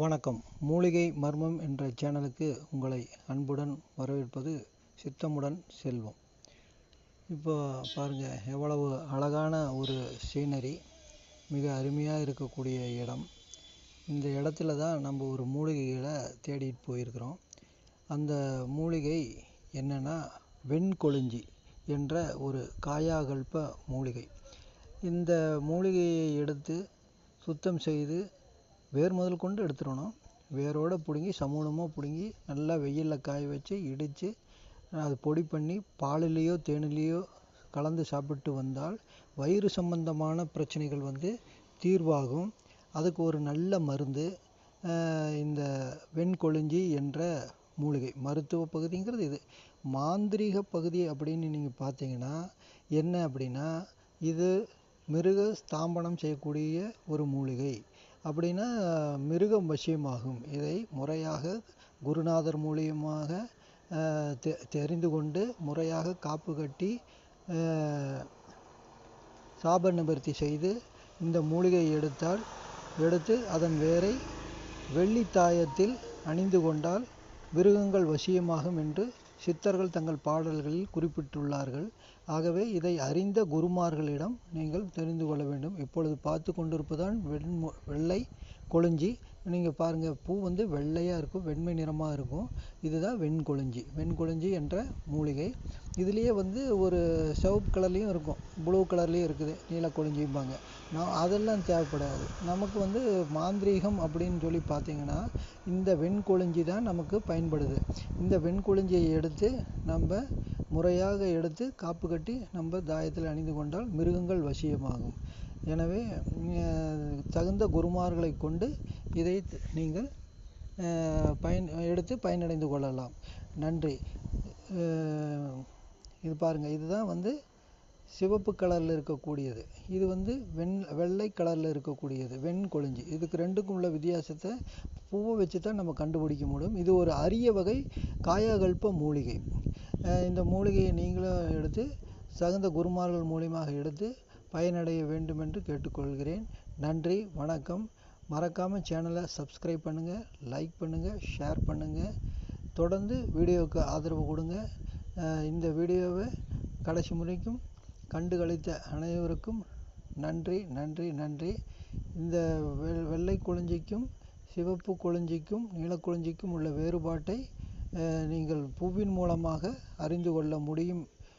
வணக்கம். மூலிகை மர்மம் என்ற சேனலுக்கு உங்களை அன்புடன் வரவேற்பது சித்தமுடன் செல்வம். இப்போ பாருங்கள் எவ்வளவு அழகான ஒரு சீனரி மிக அருமையாக இருக்கக்கூடிய இடம். இந்த இடத்துல தான் நம்ம ஒரு மூலிகைகளை தேடிட்டு போயிருக்கிறோம். அந்த மூலிகை என்னென்னா வெண்கொழிஞ்சி என்ற ஒரு காயாகல்ப மூலிகை. இந்த மூலிகையை எடுத்து சுத்தம் செய்து வேர் முதல் கொண்டு எடுத்துடணும். வேரோடு பிடுங்கி சமூலமாக பிடுங்கி நல்லா வெயிலில் காய வச்சு இடித்து அது பொடி பண்ணி பாலிலேயோ தேனிலேயோ கலந்து சாப்பிட்டு வந்தால் வயிறு சம்பந்தமான பிரச்சனைகள் வந்து தீர்வாகும். அதுக்கு ஒரு நல்ல மருந்து இந்த வெண்கொழிஞ்சி என்ற மூலிகை. மருத்துவ பகுதிங்கிறது இது. மாந்திரீக பகுதி அப்படின்னு நீங்கள் பார்த்தீங்கன்னா என்ன அப்படின்னா இது மிருக ஸ்தாம்பனம் செய்யக்கூடிய ஒரு மூலிகை. அப்படின்னா மிருகம் வசியமாகும். இதை முறையாக குருநாதர் மூலியமாக தெ தெரிந்து கொண்டு முறையாக காப்பு கட்டி சாப நிவர்த்தி செய்து இந்த மூலிகை எடுத்தால் எடுத்து அதன் வேரை வெள்ளித்தாயத்தில் அணிந்து கொண்டால் மிருகங்கள் வசியமாகும் என்று சித்தர்கள் தங்கள் பாடல்களில் குறிப்பிட்டுள்ளார்கள். ஆகவே இதை அறிந்த குருமார்களிடம் நீங்கள் தெரிந்து கொள்ள வேண்டும். இப்பொழுது பார்த்து கொண்டிருப்பதான் வெண்மு வெள்ளை கொழிஞ்சி. நீங்கள் பாருங்கள் பூ வந்து வெள்ளையாக இருக்கும் வெண்மை நிறமாக இருக்கும். இதுதான் வெண்கொழிஞ்சி. வெண்கொழிஞ்சி என்ற மூலிகை. இதுலேயே வந்து ஒரு சிவப்பு கலர்லேயும் இருக்கும் ப்ளூ கலர்லேயும் இருக்குது நீலக்கொழிஞ்சிம்பாங்க நான் அதெல்லாம் தேவைப்படாது. நமக்கு வந்து மாந்திரீகம் அப்படின்னு சொல்லி பார்த்தீங்கன்னா இந்த வெண்கொழிஞ்சி தான் நமக்கு பயன்படுது. இந்த வெண்கொழிஞ்சியை எடுத்து நம்ம முறையாக எடுத்து காப்பு கட்டி நம்ம தாயத்தில் அணிந்து கொண்டால் மிருகங்கள் வசியமாகும். எனவே தகுந்த குருமார்களை கொண்டு இதை நீங்கள் பயன் எடுத்து பயனடைந்து கொள்ளலாம். நன்றி. இது பாருங்கள் இதுதான் வந்து சிவப்பு கலரில் இருக்கக்கூடியது. இது வந்து வெண் வெள்ளை கலரில் இருக்கக்கூடியது வெண் கொழிஞ்சி. இதுக்கு ரெண்டுக்கும் உள்ள வித்தியாசத்தை பூவை வச்சு தான் நம்ம கண்டுபிடிக்க முடியும். இது ஒரு அரிய வகை காயகல்ப மூலிகை. இந்த மூலிகையை நீங்களும் எடுத்து தகுந்த குருமார்கள் மூலியமாக எடுத்து பயனடைய வேண்டும் என்று கேட்டுக்கொள்கிறேன். நன்றி வணக்கம். மறக்காமல் சேனலை சப்ஸ்கிரைப் பண்ணுங்கள் லைக் பண்ணுங்கள் ஷேர் பண்ணுங்கள் தொடர்ந்து வீடியோவுக்கு ஆதரவு கொடுங்க. இந்த வீடியோவை கடைசி முறைக்கும் கண்டு கழித்த அனைவருக்கும் நன்றி நன்றி நன்றி. இந்த வெ வெள்ளை குழஞ்சிக்கும் சிவப்பு குழஞ்சிக்கும் நீலக்குழஞ்சிக்கும் உள்ள வேறுபாட்டை நீங்கள் பூவின் மூலமாக அறிந்து கொள்ள முடியும்.